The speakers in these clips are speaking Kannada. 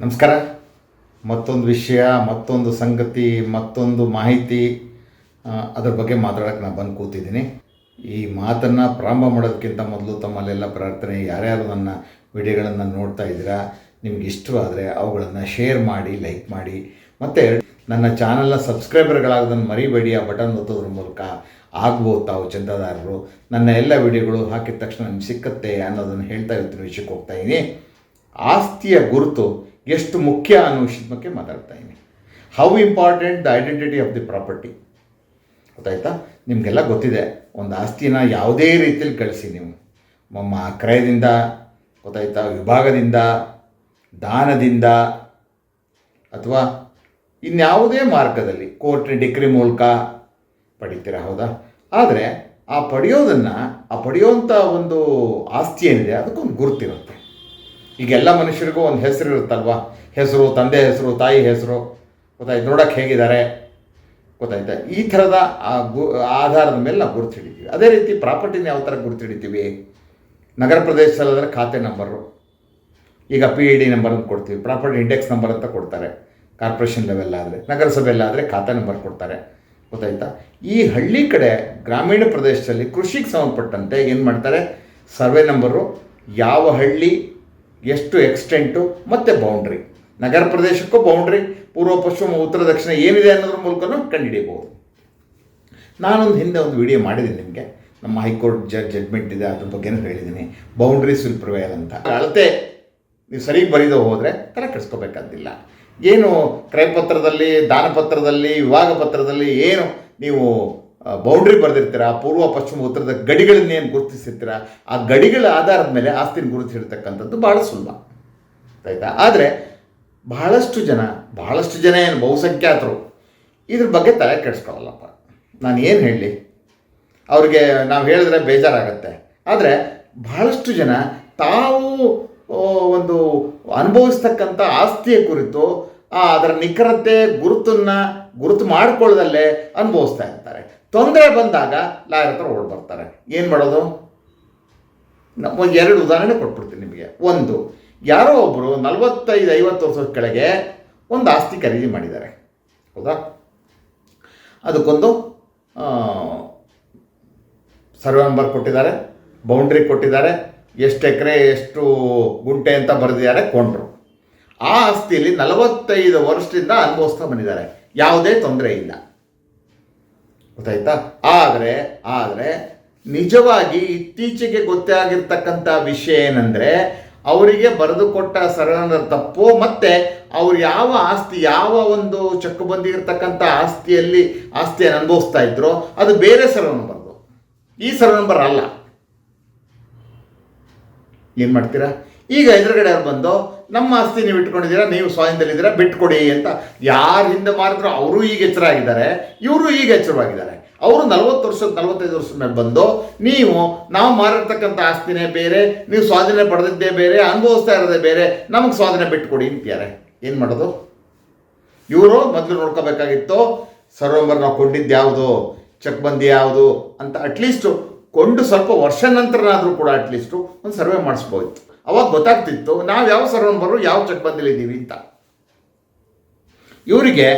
ನಮಸ್ಕಾರ. ಮತ್ತೊಂದು ವಿಷಯ, ಮತ್ತೊಂದು ಸಂಗತಿ, ಮತ್ತೊಂದು ಮಾಹಿತಿ ಅದರ ಬಗ್ಗೆ ಮಾತಾಡೋಕ್ಕೆ ನಾನು ಬಂದು ಕೂತಿದ್ದೀನಿ. ಈ ಮಾತನ್ನು ಪ್ರಾರಂಭ ಮಾಡೋದಕ್ಕಿಂತ ಮೊದಲು ತಮ್ಮಲ್ಲೆಲ್ಲ ಪ್ರಾರ್ಥನೆ, ಯಾರ್ಯಾರು ನನ್ನ ವಿಡಿಯೋಗಳನ್ನು ನೋಡ್ತಾ ಇದ್ದೀರಾ, ನಿಮ್ಗೆ ಇಷ್ಟವಾದರೆ ಅವುಗಳನ್ನು ಶೇರ್ ಮಾಡಿ, ಲೈಕ್ ಮಾಡಿ. ಮತ್ತು ನನ್ನ ಚಾನಲ್ನ ಸಬ್ಸ್ಕ್ರೈಬರ್ಗಳಾಗೋದನ್ನು ಮರಿಬೇಡಿ, ಆ ಬಟನ್ ಒತ್ತೋದ್ರ ಮೂಲಕ ಆಗ್ಬೋದು ತಾವು ಚಂದಾದಾರರು. ನನ್ನ ಎಲ್ಲ ವಿಡಿಯೋಗಳು ಹಾಕಿದ ತಕ್ಷಣ ನಿಮ್ಗೆ ಸಿಕ್ಕತ್ತೆ ಅನ್ನೋದನ್ನು ಹೇಳ್ತಾ ಇವತ್ತಿನ ವಿಷಯಕ್ಕೆ ಹೋಗ್ತಾ ಇದ್ದೀನಿ. ಆಸ್ತಿಯ ಗುರುತು ಎಷ್ಟು ಮುಖ್ಯ ಅನ್ನೋ ವಿಷಯದ ಬಗ್ಗೆ ಮಾತಾಡ್ತಾ ಇದ್ದೀನಿ. How important the identity of the property ಗೊತ್ತಾಯ್ತಾ? ನಿಮಗೆಲ್ಲ ಗೊತ್ತಿದೆ. ಒಂದು ಆಸ್ತಿನ ಯಾವುದೇ ರೀತಿಯಲ್ಲಿ ಗಳಿಸಿ ನೀವು. ನಮ್ಮ ಕ್ರಯದಿಂದ ಗೊತ್ತಾಯ್ತಾ? ವಿಭಾಗದಿಂದ, ದಾನದಿಂದ, ಅಥವಾ ಇನ್ಯಾವುದೇ ಮಾರ್ಗದಲ್ಲಿ ಕೋರ್ಟ್ ಡಿಗ್ರಿ ಮೂಲಕ ಪಡಿತೀರ? ಹೌದಾ? ಆದರೆ ಆ ಪಡೆಯೋದನ್ನು, ಆ ಪಡೆಯೋವಂಥ ಒಂದು ಆಸ್ತಿ ಏನಿದೆ, ಅದಕ್ಕೊಂದು ಗುರುತಿರುತ್ತೆ. ಈಗ ಎಲ್ಲ ಮನುಷ್ಯರಿಗೂ ಒಂದು ಹೆಸರು ಇರುತ್ತಲ್ವಾ? ಹೆಸರು, ತಂದೆ ಹೆಸರು, ತಾಯಿ ಹೆಸರು. ಗೊತ್ತಾಯ್ತು? ನೋಡೋಕ್ಕೆ ಹೇಗಿದ್ದಾರೆ? ಗೊತ್ತಾಯ್ತಾ? ಈ ಥರದ ಆ ಗು, ಆಧಾರದ ಮೇಲೆ ನಾವು ಗುರುತು ಹಿಡಿತೀವಿ. ಅದೇ ರೀತಿ ಪ್ರಾಪರ್ಟಿನ ಯಾವ ಥರ ಗುರುತು ಹಿಡಿತೀವಿ? ನಗರ ಪ್ರದೇಶದಲ್ಲಾದರೆ ಖಾತೆ ನಂಬರು. ಈಗ ಪಿ ಇ ಡಿ ನಂಬರ್ ಅಂತ ಕೊಡ್ತೀವಿ. ಪ್ರಾಪರ್ಟಿ ಇಂಡೆಕ್ಸ್ ನಂಬರ್ ಅಂತ ಕೊಡ್ತಾರೆ. ಕಾರ್ಪೊರೇಷನ್ ಲೆವೆಲ್ ಆದರೆ, ನಗರಸಭೆಯಲ್ಲಾದರೆ ಖಾತೆ ನಂಬರ್ ಕೊಡ್ತಾರೆ. ಗೊತ್ತಾಯ್ತಾ? ಈ ಹಳ್ಳಿ ಕಡೆ ಗ್ರಾಮೀಣ ಪ್ರದೇಶದಲ್ಲಿ ಕೃಷಿಗೆ ಸಂಬಂಧಪಟ್ಟಂತೆ ಏನು ಮಾಡ್ತಾರೆ? ಸರ್ವೆ ನಂಬರು ಯಾವ ಹಳ್ಳಿ ಎಷ್ಟು ಎಕ್ಸ್ಟೆಂಟು ಮತ್ತು ಬೌಂಡ್ರಿ ನಗರ ಪ್ರದೇಶಕ್ಕೂ ಬೌಂಡ್ರಿ ಪೂರ್ವ, ಪಶ್ಚಿಮ, ಉತ್ತರ, ದಕ್ಷಿಣ ಏನಿದೆ ಅನ್ನೋದ್ರ ಮೂಲಕನೂ ಕಂಡುಹಿಡಿಯಬಹುದು. ನಾನೊಂದು ಹಿಂದೆ ಒಂದು ವಿಡಿಯೋ ಮಾಡಿದ್ದೀನಿ ನಿಮಗೆ. ನಮ್ಮ ಹೈಕೋರ್ಟ್ ಜಡ್ ಜಡ್ಮೆಂಟ್ ಇದೆ, ಅದ್ರ ಬಗ್ಗೆನೂ ಹೇಳಿದ್ದೀನಿ. ಬೌಂಡ್ರಿ ವಿಲ್ ಪ್ರಿವೇಲ್ ಅಂತ. ಅಳತೆ, ನೀವು ಸರಿ ಬರೀದು ಹೋದರೆ ತಲೆ ಕೆಡಿಸ್ಕೋಬೇಕಾದಿಲ್ಲ ಏನು ಕ್ರಯಪತ್ರದಲ್ಲಿ, ದಾನಪತ್ರದಲ್ಲಿ, ವಿವಾಹ ಪತ್ರದಲ್ಲಿ ಏನು ನೀವು ಬೌಂಡ್ರಿ ಬರೆದಿರ್ತೀರ? ಪೂರ್ವ, ಪಶ್ಚಿಮ, ಉತ್ತರದ ಗಡಿಗಳನ್ನೇನು ಗುರುತಿಸಿರ್ತೀರ? ಆ ಗಡಿಗಳ ಆಧಾರದ ಮೇಲೆ ಆಸ್ತಿನ ಗುರುತಿಸಿರ್ತಕ್ಕಂಥದ್ದು ಭಾಳ ಸುಲಭ. ಆಯಿತಾ? ಆದರೆ ಬಹಳಷ್ಟು ಜನ ಬಹಳಷ್ಟು ಜನ ಏನು ಬಹುಸಂಖ್ಯಾತರು ಇದ್ರ ಬಗ್ಗೆ ತಲೆ ಕೆಡಿಸ್ಕೊಳ್ಳಲ್ಲಪ್ಪ ನಾನು ಏನು ಹೇಳಲಿ ಅವ್ರಿಗೆ ನಾವು ಹೇಳಿದ್ರೆ ಬೇಜಾರಾಗತ್ತೆ. ಆದರೆ ಬಹಳಷ್ಟು ಜನ ತಾವು ಒಂದು ಅನುಭವಿಸ್ತಕ್ಕಂಥ ಆಸ್ತಿಯ ಕುರಿತು ಅದರ ನಿಖರತೆ, ಗುರುತನ್ನು ಗುರುತು ಮಾಡಿಕೊಳ್ಳದಲ್ಲೇ ಅನುಭವಿಸ್ತಾ ಇರ್ತಾರೆ. ತೊಂದರೆ ಬಂದಾಗ ಲಾಯರ್ ಹತ್ರ ಓಡ್ ಬರ್ತಾರೆ. ಏನು ಮಾಡೋದು? ನಮ್ಮ ಎರಡು ಉದಾಹರಣೆ ಕೊಟ್ಬಿಡ್ತೀನಿ ನಿಮಗೆ. ಒಂದು, ಯಾರೋ ಒಬ್ಬರು ನಲವತ್ತೈದು, ಐವತ್ತು ವರ್ಷದ ಕೆಳಗೆ ಒಂದು ಆಸ್ತಿ ಖರೀದಿ ಮಾಡಿದ್ದಾರೆ. ಹೌದಾ? ಅದಕ್ಕೊಂದು ಸರ್ವೆ ನಂಬರ್ ಕೊಟ್ಟಿದ್ದಾರೆ, ಬೌಂಡ್ರಿ ಕೊಟ್ಟಿದ್ದಾರೆ, ಎಷ್ಟು ಎಕರೆ, ಎಷ್ಟು ಗುಂಟೆ ಅಂತ ಬರೆದಿದ್ದಾರೆ ಕೊಂಡ್ರು. ಆ ಆಸ್ತಿಯಲ್ಲಿ ನಲವತ್ತೈದು ವರ್ಷದಿಂದ ಅನುಭವಿಸ್ತಾ ಬಂದಿದ್ದಾರೆ. ಯಾವುದೇ ತೊಂದರೆ ಇಲ್ಲ. ಗೊತ್ತಾಯ್ತಾ? ಆದರೆ ಆದರೆ, ನಿಜವಾಗಿ ಇತ್ತೀಚೆಗೆ ಗೊತ್ತಾಗಿರ್ತಕ್ಕಂಥ ವಿಷಯ ಏನಂದರೆ, ಅವರಿಗೆ ಬರೆದುಕೊಟ್ಟ ಸರಣರ ತಪ್ಪು ಮತ್ತು ಅವ್ರು ಯಾವ ಆಸ್ತಿ, ಯಾವ ಒಂದು ಚಕ್ಕುಬಂದಿ ಇರ್ತಕ್ಕಂಥ ಆಸ್ತಿಯಲ್ಲಿ ಆಸ್ತಿಯನ್ನು ಅನುಭವಿಸ್ತಾ ಇದ್ರೋ, ಅದು ಬೇರೆ ಸರ್ವ ನಂಬರ್ದು. ಈ ಸರ್ವ ನಂಬರ್ ಅಲ್ಲ. ಏನು ಮಾಡ್ತೀರಾ? ಈಗ ಎದುರುಗಡೆ ಅವ್ರು ಬಂದು, ನಮ್ಮ ಆಸ್ತಿ ನೀವು ಇಟ್ಕೊಂಡಿದ್ದೀರಾ, ನೀವು ಸ್ವಾಧೀನದಲ್ಲಿದ್ದೀರಾ ಬಿಟ್ಕೊಡಿ ಅಂತ ಯಾರು ಹಿಂದೆ ಮಾರಿದ್ರು ಅವರು ಈಗ ಎಚ್ಚರಾಗಿದ್ದಾರೆ, ಇವರು ಈಗ ಎಚ್ಚರವಾಗಿದ್ದಾರೆ. ಅವರು ನಲವತ್ತು ವರ್ಷದ, ನಲವತ್ತೈದು ವರ್ಷದ ಮೇಲೆ ಬಂದು, ನೀವು, ನಾವು ಮಾರಿರ್ತಕ್ಕಂಥ ಆಸ್ತಿನೇ ಬೇರೆ, ನೀವು ಸ್ವಾಧೀನ ಪಡೆದಿದ್ದೇ ಬೇರೆ, ಅನುಭವಿಸ್ತಾ ಇರೋದೇ ಬೇರೆ, ನಮಗೆ ಸ್ವಾಧೀನ ಬಿಟ್ಕೊಡಿ ಅಂತಾರೆ ಏನು ಮಾಡೋದು? ಇವರು ಮೊದಲು ನೋಡ್ಕೋಬೇಕಾಗಿತ್ತು ಸರ್ವಂಬರ್ ನಾವು ಕೊಂಡಿದ್ದು ಯಾವುದು? ಚಕ್ಬಂದಿ ಯಾವುದು? ಅಂತ ಅಟ್ಲೀಸ್ಟು ಕೊಂಡು ಸ್ವಲ್ಪ ವರ್ಷ ನಂತರನಾದರೂ ಕೂಡ ಅಟ್ಲೀಸ್ಟು ಒಂದು ಸರ್ವೆ ಮಾಡಿಸ್ಬೋದಿತ್ತು ಅವಾಗ ಗೊತ್ತಾಗ್ತಿತ್ತು, ನಾವು ಯಾವ ಸರ್ವಂಬರು ಯಾವ ಚಕ್ಬಂದಿಲಿದ್ದೀವಿ ಅಂತ. ಇವರಿಗೆ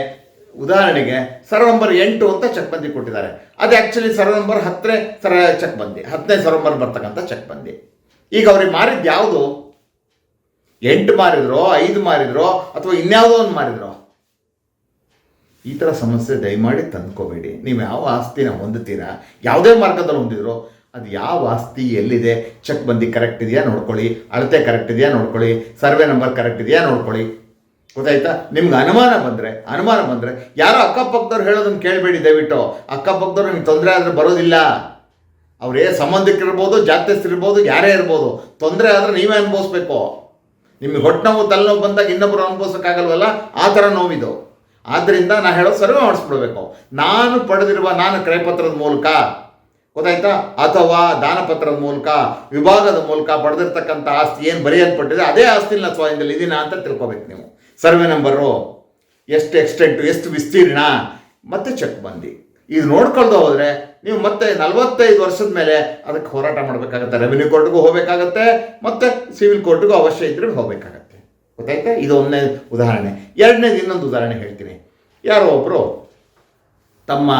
ಉದಾಹರಣೆಗೆ ಸರ್ವ ನಂಬರ್ ಎಂಟು ಅಂತ ಚಕ್ಬಂದಿ ಕೊಟ್ಟಿದ್ದಾರೆ. ಅದು ಆ್ಯಕ್ಚುಲಿ ಸರ್ವ ನಂಬರ್ ಹತ್ತನೇ ಸರ ಚಕ್ಬಂದಿ ಹತ್ತನೇ ಸರ್ವ ನಂಬರ್ ಬರ್ತಕ್ಕಂಥ ಚಕ್ಬಂದಿ ಈಗ ಅವ್ರಿಗೆ ಮಾರಿದ್ದು ಯಾವುದು? ಎಂಟು ಮಾರಿದ್ರೋ, ಐದು ಮಾರಿದ್ರೋ, ಅಥವಾ ಇನ್ಯಾವುದೋ ಒಂದು ಮಾರಿದ್ರೋ? ಈ ಥರ ಸಮಸ್ಯೆ ದಯಮಾಡಿ ತಂದ್ಕೋಬೇಡಿ. ನೀವು ಯಾವ ಆಸ್ತಿನ ಹೊಂದುತ್ತೀರಾ, ಯಾವುದೇ ಮಾರ್ಗದಲ್ಲಿ ಹೊಂದಿದ್ರು ಅದು ಯಾವ ಆಸ್ತಿ ಎಲ್ಲಿದೆ ಚೆಕ್ ಬಂದಿ ಕರೆಕ್ಟ್ ಇದೆಯಾ ನೋಡ್ಕೊಳ್ಳಿ, ಅಳತೆ ಕರೆಕ್ಟ್ ಇದೆಯಾ ನೋಡ್ಕೊಳ್ಳಿ, ಸರ್ವೆ ನಂಬರ್ ಕರೆಕ್ಟ್ ಇದೆಯಾ ನೋಡ್ಕೊಳ್ಳಿ. ಗೊತ್ತಾಯ್ತಾ? ನಿಮ್ಗೆ ಅನುಮಾನ ಬಂದರೆ ಅನುಮಾನ ಬಂದರೆ ಯಾರೋ ಅಕ್ಕಪಕ್ಕದವ್ರು ಹೇಳೋದನ್ನು ಕೇಳಬೇಡಿ ದಯವಿಟ್ಟು. ಅಕ್ಕಪಕ್ಕದವ್ರು ನಿಮ್ಗೆ ತೊಂದರೆ ಆದರೆ ಬರೋದಿಲ್ಲ. ಅವರೇ ಸಂಬಂಧಿಕರಿರ್ಬೋದು ಜಾತ್ಯಸ್ಥರಿರ್ಬೋದು ಯಾರೇ ಇರ್ಬೋದು, ತೊಂದರೆ ಆದರೆ ನೀವೇ ಅನುಭವಿಸ್ಬೇಕು. ನಿಮಗೆ ಹೊಟ್ಟೆ ನೋವು ತಲೆನೋವು ಬಂದಾಗ ಇನ್ನೊಬ್ಬರು ಅನುಭವಿಸೋಕ್ಕಾಗಲ್ವಲ್ಲ? ಆ ಥರ ನೋವಿದು. ಆದ್ದರಿಂದ ನಾನು ಹೇಳೋ ಸರ್ವೆ ಮಾಡಿಸ್ಬಿಡ್ಬೇಕು ನಾನು ಪಡೆದಿರುವ ನಾನು ಕ್ರಯಪತ್ರದ ಮೂಲಕ, ಗೊತ್ತಾಯ್ತಾ? ಅಥವಾ ದಾನಪತ್ರದ ಮೂಲಕ, ವಿಭಾಗದ ಮೂಲಕ ಪಡೆದಿರ್ತಕ್ಕಂಥ ಆಸ್ತಿ ಏನು ಬರೆಯಲ್ಪಟ್ಟಿದೆ, ಅದೇ ಆಸ್ತಿ ನಾನು ಸ್ವಾಧೀನದಲ್ಲಿ ಇದೀನ ಅಂತ ತಿಳ್ಕೊಬೇಕು ನೀವು. ಸರ್ವೆ ನಂಬರು, ಎಷ್ಟು ಎಕ್ಸ್ಟೆಂಟು, ಎಷ್ಟು ವಿಸ್ತೀರ್ಣ, ಮತ್ತೆ ಚೆಕ್ ಬಂದಿ. ಇದು ನೋಡ್ಕೊಳ್ದು ಹೋದರೆ ನೀವು ಮತ್ತೆ ನಲವತ್ತೈದು ವರ್ಷದ ಮೇಲೆ ಅದಕ್ಕೆ ಹೋರಾಟ ಮಾಡಬೇಕಾಗತ್ತೆ ರೆವಿನ್ಯೂ ಕೋರ್ಟ್ಗೂ ಹೋಗಬೇಕಾಗತ್ತೆ, ಮತ್ತು ಸಿವಿಲ್ ಕೋರ್ಟ್ಗೂ ಅವಶ್ಯ ಇದ್ರೆ ಹೋಗಬೇಕಾಗತ್ತೆ. ಗೊತ್ತಾಯ್ತಾ? ಇದು ಒಂದನೇ ಉದಾಹರಣೆ. ಎರಡನೇದು ಇನ್ನೊಂದು ಉದಾಹರಣೆ ಹೇಳ್ತೀನಿ. ಯಾರೋ ಒಬ್ಬರು ತಮ್ಮ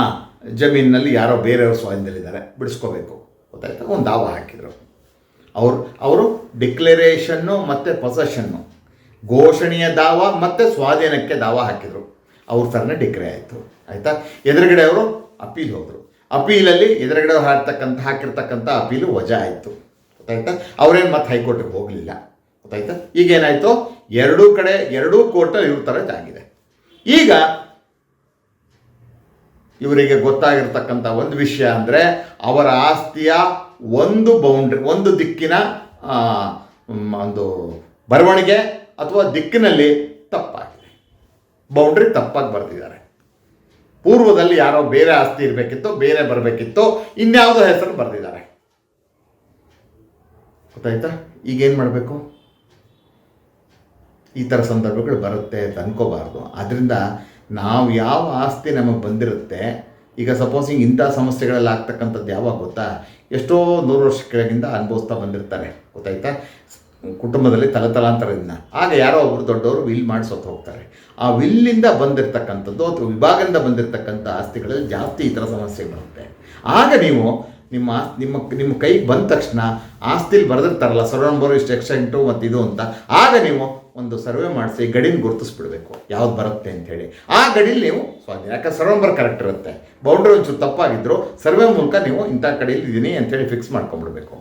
ಜಮೀನಿನಲ್ಲಿ ಯಾರೋ ಬೇರೆಯವರು ಸ್ವಾಧೀನದಲ್ಲಿದ್ದಾರೆ. ಬಿಡಿಸ್ಕೋಬೇಕು. ಗೊತ್ತಾಯ್ತಾ? ಒಂದು ದಾವ ಹಾಕಿದರು. ಅವರು ಅವರು ಡಿಕ್ಲರೇಷನ್ನು ಮತ್ತು ಪೊಸೆಷನ್ನು, ಘೋಷಣೆಯ ದಾವ ಮತ್ತು ಸ್ವಾಧೀನಕ್ಕೆ ದಾವ ಹಾಕಿದರು. ಅವ್ರ ಥರನೇ ಡಿಕ್ರೆ ಆಯಿತು. ಆಯಿತಾ? ಎದುರುಗಡೆ ಅವರು ಅಪೀಲ್ ಹೋದರು. ಅಪೀಲಲ್ಲಿ ಎದುರುಗಡೆ ಹಾಡ್ತಕ್ಕಂಥ, ಹಾಕಿರ್ತಕ್ಕಂಥ ಅಪೀಲು ವಜಾ ಆಯಿತು. ಗೊತ್ತಾಯ್ತಾ? ಅವರೇನು ಮತ್ತೆ ಹೈಕೋರ್ಟಿಗೆ ಹೋಗಲಿಲ್ಲ. ಗೊತ್ತಾಯ್ತಾ? ಈಗೇನಾಯಿತು? ಎರಡೂ ಕಡೆ ಎರಡೂ ಕೋಟ ಇವ್ರ ಆಗಿದೆ ಈಗ ಇವರಿಗೆ ಗೊತ್ತಾಗಿರ್ತಕ್ಕಂಥ ಒಂದು ವಿಷಯ ಅಂದರೆ ಅವರ ಆಸ್ತಿಯ ಒಂದು ಬೌಂಡ್ರಿ ಒಂದು ದಿಕ್ಕಿನ ಒಂದು ಬರವಣಿಗೆ ಅಥವಾ ದಿಕ್ಕಿನಲ್ಲಿ ತಪ್ಪಾಗಿದೆ. ಬೌಂಡ್ರಿ ತಪ್ಪಾಗಿ ಬರೆದಿದ್ದಾರೆ. ಪೂರ್ವದಲ್ಲಿ ಯಾರೋ ಬೇರೆ ಆಸ್ತಿ ಇರಬೇಕಿತ್ತು, ಬೇರೆ ಬರಬೇಕಿತ್ತು, ಇನ್ಯಾವುದೋ ಹೆಸರು ಬರೆದಿದ್ದಾರೆ. ಗೊತ್ತಾಯ್ತಾ? ಈಗೇನು ಮಾಡಬೇಕು? ಈ ಥರ ಸಂದರ್ಭಗಳು ಬರುತ್ತೆ ಅಂತ ಅನ್ಕೋಬಾರ್ದು. ಅದರಿಂದ ನಾವು ಯಾವ ಆಸ್ತಿ ನಮಗೆ ಬಂದಿರುತ್ತೆ, ಈಗ ಸಪೋಸಿಂಗ್ ಇಂಥ ಸಮಸ್ಯೆಗಳಲ್ಲಿ ಆಗ್ತಕ್ಕಂಥದ್ದು ಯಾವಾಗ ಗೊತ್ತಾ? ಎಷ್ಟೋ ನೂರು ವರ್ಷ ಕೆಳಗಿಂದ ಅನುಭವಿಸ್ತಾ ಬಂದಿರ್ತಾರೆ. ಗೊತ್ತಾಯ್ತಾ? ಕುಟುಂಬದಲ್ಲಿ ತಲತಲಾಂತರದಿಂದ ಆಗ ಯಾರೋ ಒಬ್ಬರು ದೊಡ್ಡವರು ವಿಲ್ ಮಾಡಿ ಸತ್ತು ಹೋಗ್ತಾರೆ. ಆ ವಿಲ್ಲಿಂದ ಬಂದಿರತಕ್ಕಂಥದ್ದು ಅಥವಾ ವಿಭಾಗದಿಂದ ಬಂದಿರತಕ್ಕಂಥ ಆಸ್ತಿಗಳಲ್ಲಿ ಜಾಸ್ತಿ ಈ ಥರ ಸಮಸ್ಯೆ ಬರುತ್ತೆ. ಆಗ ನೀವು ನಿಮ್ಮ ನಿಮ್ಮ ನಿಮ್ಮ ಕೈಗೆ ಬಂದ ತಕ್ಷಣ ಆಸ್ತಿಲಿ ಬರೆದಿರ್ತಾರಲ್ಲ ಸರ್ ಇಷ್ಟು ಎಕ್ಸೆಂಟು ಮತ್ತು ಇದು ಅಂತ, ಆಗ ನೀವು ಒಂದು ಸರ್ವೆ ಮಾಡಿಸಿ ಗಡಿನ ಗುರುತಿಸ್ಬಿಡ್ಬೇಕು. ಯಾವ್ದು ಬರುತ್ತೆ ಅಂತೇಳಿ. ಆ ಗಡಿಲಿ ನೀವು ಸ್ವಾಧೀನ ಯಾಕಂದ್ರೆ ಸರ್ವೆ ನಂಬರ್ ಕರೆಕ್ಟ್ ಇರುತ್ತೆ. ಬೌಂಡ್ರಿ ಒಂಚೂರು ತಪ್ಪಾಗಿದ್ರು ಸರ್ವೆ ಮೂಲಕ ನೀವು ಇಂಥ ಕಡೆಯಲ್ಲಿ ಇದ್ದೀನಿ ಅಂತೇಳಿ ಫಿಕ್ಸ್ ಮಾಡ್ಕೊಂಡ್ಬಿಡ್ಬೇಕು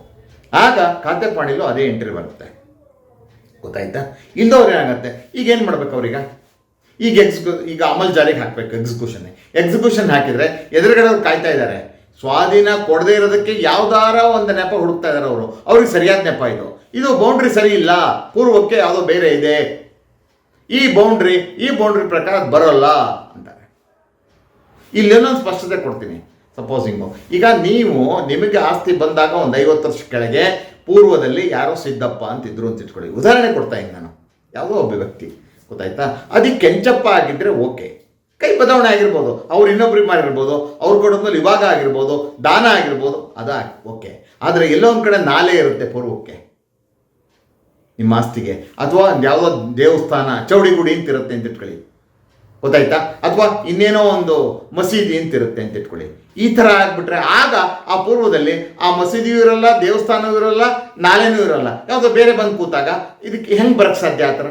ಆಗ ಖಾತೆ ಪಾಣಿಲೂ ಅದೇ ಎಂಟ್ರಿ ಬರುತ್ತೆ. ಗೊತ್ತಾಯ್ತಾ? ಇಲ್ಲದವ್ರು ಏನಾಗುತ್ತೆ? ಈಗ ಏನು ಮಾಡ್ಬೇಕು ಅವ್ರೀಗ? ಈಗ ಎಕ್ಸ್ಕ್ಯೂ ಈಗ ಅಮಲ್ ಜಾರಿಗೆ ಹಾಕಬೇಕು ಎಕ್ಸಿಕ್ಯೂಷನ್ ಎಕ್ಸಿಕ್ಯೂಷನ್ ಹಾಕಿದರೆ ಎದುರುಗಡೆ ಅವ್ರು ಕಾಯ್ತಾ ಇದ್ದಾರೆ ಸ್ವಾಧೀನ ಕೊಡದೇ ಇರೋದಕ್ಕೆ ಯಾವ್ದಾರ ಒಂದು ನೆಪ ಹುಡುಕ್ತಾ ಇದ್ದಾರೆ ಅವರು. ಅವ್ರಿಗೆ ಸರಿಯಾದ ನೆಪ ಇದು. ಇದು ಬೌಂಡ್ರಿ ಸರಿ ಇಲ್ಲ. ಪೂರ್ವಕ್ಕೆ ಯಾವುದೋ ಬೇರೆ ಇದೆ. ಈ ಬೌಂಡ್ರಿ ಈ ಬೌಂಡ್ರಿ ಪ್ರಕಾರ ಬರೋಲ್ಲ ಅಂತಾರೆ. ಇಲ್ಲೆಲ್ಲೊಂದು ಸ್ಪಷ್ಟತೆ ಕೊಡ್ತೀನಿ ಸಪೋಸಿಂಗು ಈಗ ನೀವು ನಿಮಗೆ ಆಸ್ತಿ ಬಂದಾಗ ಒಂದು ಐವತ್ತು ವರ್ಷ ಕೆಳಗೆ ಪೂರ್ವದಲ್ಲಿ ಯಾರೋ ಸಿದ್ದಪ್ಪ ಅಂತಿದ್ರು ಅಂತ ಇಟ್ಕೊಳ್ಳಿ. ಉದಾಹರಣೆ ಕೊಡ್ತಾ ಇದ್ದೀನಿ ನಾನು. ಯಾವುದೋ ಒಬ್ಬ ವ್ಯಕ್ತಿ ಗೊತ್ತಾಯ್ತಾ? ಅದಕ್ಕೆ ಕೆಂಚಪ್ಪ ಆಗಿದ್ದರೆ ಓಕೆ. ಕೈ ಬದಲಾವಣೆ ಆಗಿರ್ಬೋದು. ಅವ್ರು ಇನ್ನೊಬ್ರಿಗೆ ಮಾಡಿರ್ಬೋದು. ಅವ್ರ ಕೊಡೋದ್ರಲ್ಲಿ ಇವಾಗ ಆಗಿರ್ಬೋದು, ದಾನ ಆಗಿರ್ಬೋದು, ಅದ ಓಕೆ. ಆದರೆ ಎಲ್ಲೋ ಒಂದು ಕಡೆ ನಾಲೆ ಇರುತ್ತೆ ಪೂರ್ವಕ್ಕೆ. ನಿಮ್ಮ ಆಸ್ತಿಗೆ. ಅಥವಾ ಯಾವುದೋ ದೇವಸ್ಥಾನ ಚೌಡಿ ಗುಡಿ ಅಂತ ಇರುತ್ತೆ ಅಂತ ಇಟ್ಕೊಳ್ಳಿ. ಗೊತ್ತಾಯ್ತಾ? ಅಥವಾ ಇನ್ನೇನೋ ಒಂದು ಮಸೀದಿ ಅಂತ ಇರುತ್ತೆ ಅಂತ ಇಟ್ಕೊಳ್ಳಿ. ಈ ಥರ ಆಗ್ಬಿಟ್ರೆ ಆಗ ಆ ಪೂರ್ವದಲ್ಲಿ ಆ ಮಸೀದಿಯೂ ಇರಲ್ಲ, ದೇವಸ್ಥಾನವೂ ಇರಲ್ಲ, ನಾಲೆನೂ ಇರಲ್ಲ. ಯಾವುದೋ ಬೇರೆ ಬಂದು ಕೂತಾಗ ಇದಕ್ಕೆ ಹೆಂಗೆ ಬರಕ್ಕೆ ಸಾಧ್ಯ ಆ ಥರ?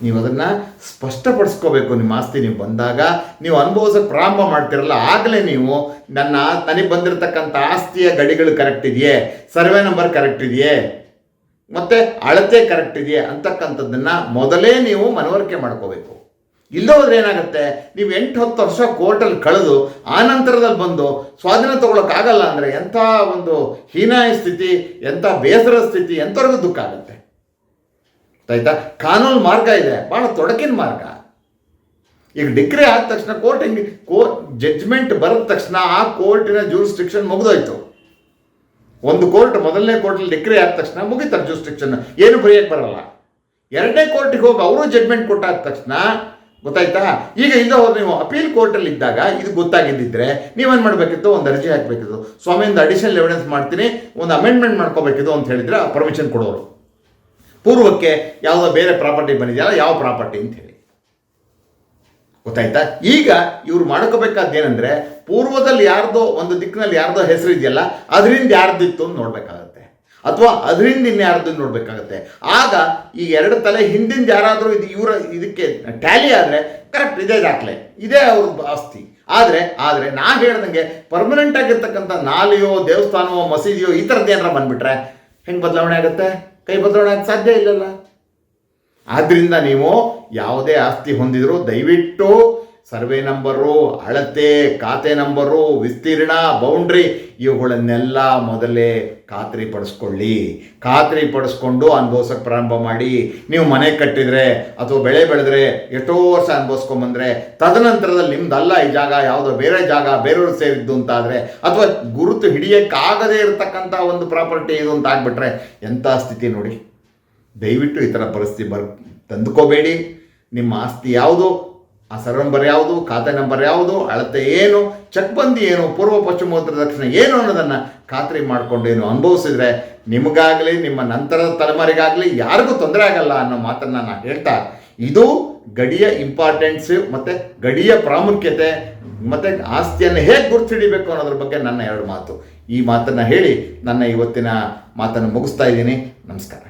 ನೀವು ಅದನ್ನು ಸ್ಪಷ್ಟಪಡಿಸ್ಕೋಬೇಕು ನಿಮ್ಮ ಆಸ್ತಿ. ನೀವು ಬಂದಾಗ ನೀವು ಅನುಭವಿಸೋಕೆ ಪ್ರಾರಂಭ ಮಾಡ್ತಿರಲ್ಲ, ಆಗಲೇ ನೀವು ನನ್ನ, ನನಗೆ ಬಂದಿರತಕ್ಕಂಥ ಆಸ್ತಿಯ ಗಡಿಗಳು ಕರೆಕ್ಟ್ ಇದೆಯೇ? ಸರ್ವೆ ನಂಬರ್ ಕರೆಕ್ಟ್ ಇದೆಯೇ? ಮತ್ತು ಅಳತೆ ಕರೆಕ್ಟ್ ಇದೆಯೇ ಅಂತಕ್ಕಂಥದ್ದನ್ನು ಮೊದಲೇ ನೀವು ಮನವರಿಕೆ ಮಾಡ್ಕೋಬೇಕು. ಇಲ್ಲೋದ್ರೆ ಏನಾಗುತ್ತೆ? ನೀವು ಎಂಟು ಹತ್ತು ವರ್ಷ ಕೋರ್ಟಲ್ಲಿ ಕಳೆದು, ಆ ನಂತರದಲ್ಲಿ ಬಂದು ಸ್ವಾಧೀನ ತಗೊಳಕ್ಕಾಗಲ್ಲ ಅಂದರೆ ಎಂಥ ಒಂದು ಹೀನಾಯ ಸ್ಥಿತಿ, ಎಂಥ ಬೇಸರ ಸ್ಥಿತಿ, ಎಂಥವ್ರಿಗೂ ದುಃಖ ಆಗುತ್ತೆ. ಆಯ್ತಾ? ಕಾನೂನು ಮಾರ್ಗ ಇದೆ. ಭಾಳ ತೊಡಕಿನ ಮಾರ್ಗ. ಈಗ ಡಿಗ್ರಿ ಆದ ತಕ್ಷಣ ಕೋರ್ಟ್ ಹೆಂಗೆ ಕೋರ್ಟ್ ಜಡ್ಜ್ಮೆಂಟ್ ಬರೆದ ತಕ್ಷಣ ಆ ಕೋರ್ಟಿನ ಜೂರಿಸ್ಟ್ರಿಕ್ಷನ್ ಮುಗಿದೋಯ್ತು. ಒಂದು ಕೋರ್ಟ್ ಮೊದಲನೇ ಕೋರ್ಟಲ್ಲಿ ಡಿಕ್ರಿ ಆದ ತಕ್ಷಣ ಮುಗಿತಾರೆ ಜೂಸ್ಟಿಕ್ಷನ್ ಏನು ಬರೆಯಕ್ಕೆ ಬರಲ್ಲ. ಎರಡನೇ ಕೋರ್ಟಿಗೆ ಹೋಗಿ ಅವರು ಜಡ್ಮೆಂಟ್ ಕೊಟ್ಟಾದ ತಕ್ಷಣ ಗೊತ್ತಾಯ್ತಾ? ಈಗ ಇಲ್ಲ ಹೋದ್ರೆ ನೀವು ಅಪೀಲ್ ಕೋರ್ಟಲ್ಲಿ ಇದ್ದಾಗ ಇದು ಗೊತ್ತಾಗಿದ್ದಿದ್ರೆ ನೀವೇನು ಮಾಡಬೇಕಿತ್ತು? ಒಂದು ಅರ್ಜಿ ಹಾಕಬೇಕಿತ್ತು. ಸ್ವಾಮಿ ಒಂದು ಅಡಿಷನಲ್ ಎವಿಡೆನ್ಸ್ ಮಾಡ್ತೀನಿ, ಒಂದು ಅಮೆಂಡ್ಮೆಂಟ್ ಮಾಡ್ಕೋಬೇಕಿತ್ತು ಅಂತ ಹೇಳಿದ್ರೆ ಪರ್ಮಿಷನ್ ಕೊಡೋರು. ಪೂರ್ವಕ್ಕೆ ಯಾವುದೋ ಬೇರೆ ಪ್ರಾಪರ್ಟಿ ಬಂದಿದೆಯಲ್ಲ, ಯಾವ ಪ್ರಾಪರ್ಟಿ ಅಂತ ಹೇಳಿ. ಗೊತ್ತಾಯ್ತಾ? ಈಗ ಇವ್ರು ಮಾಡ್ಕೋಬೇಕಾದ್ದೇನೆಂದ್ರೆ ಪೂರ್ವದಲ್ಲಿ ಯಾರ್ದೋ ಒಂದು ದಿಕ್ಕಿನಲ್ಲಿ ಯಾರ್ದೋ ಹೆಸರು ಇದೆಯಲ್ಲ, ಅದರಿಂದ ಯಾರ್ದಿತ್ತು ಅಂತ ನೋಡ್ಬೇಕಾಗತ್ತೆ. ಅಥವಾ ಅದರಿಂದ ಇನ್ಯಾರ್ದು ನೋಡ್ಬೇಕಾಗತ್ತೆ. ಆಗ ಈ ಎರಡು ತಲೆ ಹಿಂದಿಂದ ಯಾರಾದರೂ ಇದು ಇವರ ಇದಕ್ಕೆ ಟ್ಯಾಲಿ ಆದರೆ ಕರೆಕ್ಟ್ ಇದೇ ದಾಖಲೆ. ಇದೇ ಅವ್ರ ಆಸ್ತಿ. ಆದರೆ ಆದರೆ ನಾ ಹೇಳ್ದಂಗೆ ಪರ್ಮನೆಂಟ್ ಆಗಿರ್ತಕ್ಕಂಥ ನಾಲೆಯೋ, ದೇವಸ್ಥಾನವೋ, ಮಸೀದಿಯೋ ಈ ಥರದ್ದು ಏನಾರ ಬಂದ್ಬಿಟ್ರೆ ಹೆಂಗೆ ಬದಲಾವಣೆ ಆಗುತ್ತೆ? ಕೈ ಬದಲಾವಣೆ ಆಗಕ್ಕೆ ಸಾಧ್ಯ ಇಲ್ಲಲ್ಲ. ಆದ್ದರಿಂದ ನೀವು ಯಾವುದೇ ಆಸ್ತಿ ಹೊಂದಿದ್ರು ದಯವಿಟ್ಟು ಸರ್ವೆ ನಂಬರು, ಅಳತೆ, ಖಾತೆ ನಂಬರು, ವಿಸ್ತೀರ್ಣ, ಬೌಂಡ್ರಿ ಇವುಗಳನ್ನೆಲ್ಲ ಮೊದಲೇ ಖಾತ್ರಿ ಪಡಿಸ್ಕೊಳ್ಳಿ ಖಾತ್ರಿ ಪಡಿಸ್ಕೊಂಡು ಅನುಭವಿಸೋಕೆ ಪ್ರಾರಂಭ ಮಾಡಿ. ನೀವು ಮನೆ ಕಟ್ಟಿದರೆ ಅಥವಾ ಬೆಳೆ ಬೆಳೆದ್ರೆ ಎಷ್ಟೋ ವರ್ಷ ಅನುಭವಿಸ್ಕೊಂಬಂದರೆ ತದನಂತರದಲ್ಲಿ ನಿಮ್ದಲ್ಲ ಈ ಜಾಗ, ಯಾವುದೋ ಬೇರೆ ಜಾಗ, ಬೇರೆಯವರು ಸೇರಿದ್ದು ಅಂತ ಆದರೆ ಅಥವಾ ಗುರುತು ಹಿಡಿಯೋಕ್ಕಾಗದೇ ಇರತಕ್ಕಂಥ ಒಂದು ಪ್ರಾಪರ್ಟಿ ಇದು ಅಂತ ಆಗ್ಬಿಟ್ರೆ ಎಂಥ ಸ್ಥಿತಿ ನೋಡಿ. ದಯವಿಟ್ಟು ಈ ಥರ ಪರಿಸ್ಥಿತಿ ಬರ್, ತಂದುಕೋಬೇಡಿ. ನಿಮ್ಮ ಆಸ್ತಿ ಯಾವುದು? ಆ ಸರ್ವ ನಂಬರ್ ಯಾವುದು? ಖಾತೆ ನಂಬರ್ ಯಾವುದು? ಅಳತೆ ಏನು? ಚಕ್ಬಂದಿ ಏನು? ಪೂರ್ವ ಪಶ್ಚಿಮ ಉತ್ತರ ದಕ್ಷಿಣ ಏನು ಅನ್ನೋದನ್ನು ಖಾತ್ರಿ ಮಾಡಿಕೊಂಡು ಏನು ಅನುಭವಿಸಿದ್ರೆ ನಿಮಗಾಗಲಿ, ನಿಮ್ಮ ನಂತರದ ತಲೆಮಾರಿಗಾಗಲಿ ಯಾರಿಗೂ ತೊಂದರೆ ಆಗಲ್ಲ ಅನ್ನೋ ಮಾತನ್ನು ನಾನು ಹೇಳ್ತಾ ಇದು ಗಡಿಯ ಇಂಪಾರ್ಟೆನ್ಸ್ ಮತ್ತು ಗಡಿಯ ಪ್ರಾಮುಖ್ಯತೆ ಮತ್ತು ಆಸ್ತಿಯನ್ನು ಹೇಗೆ ಗುರುತಿಡಿಬೇಕು ಅನ್ನೋದ್ರ ಬಗ್ಗೆ ನನ್ನ ಎರಡು ಮಾತು. ಈ ಮಾತನ್ನು ಹೇಳಿ ನನ್ನ ಇವತ್ತಿನ ಮಾತನ್ನು ಮುಗಿಸ್ತಾ ಇದ್ದೀನಿ. ನಮಸ್ಕಾರ.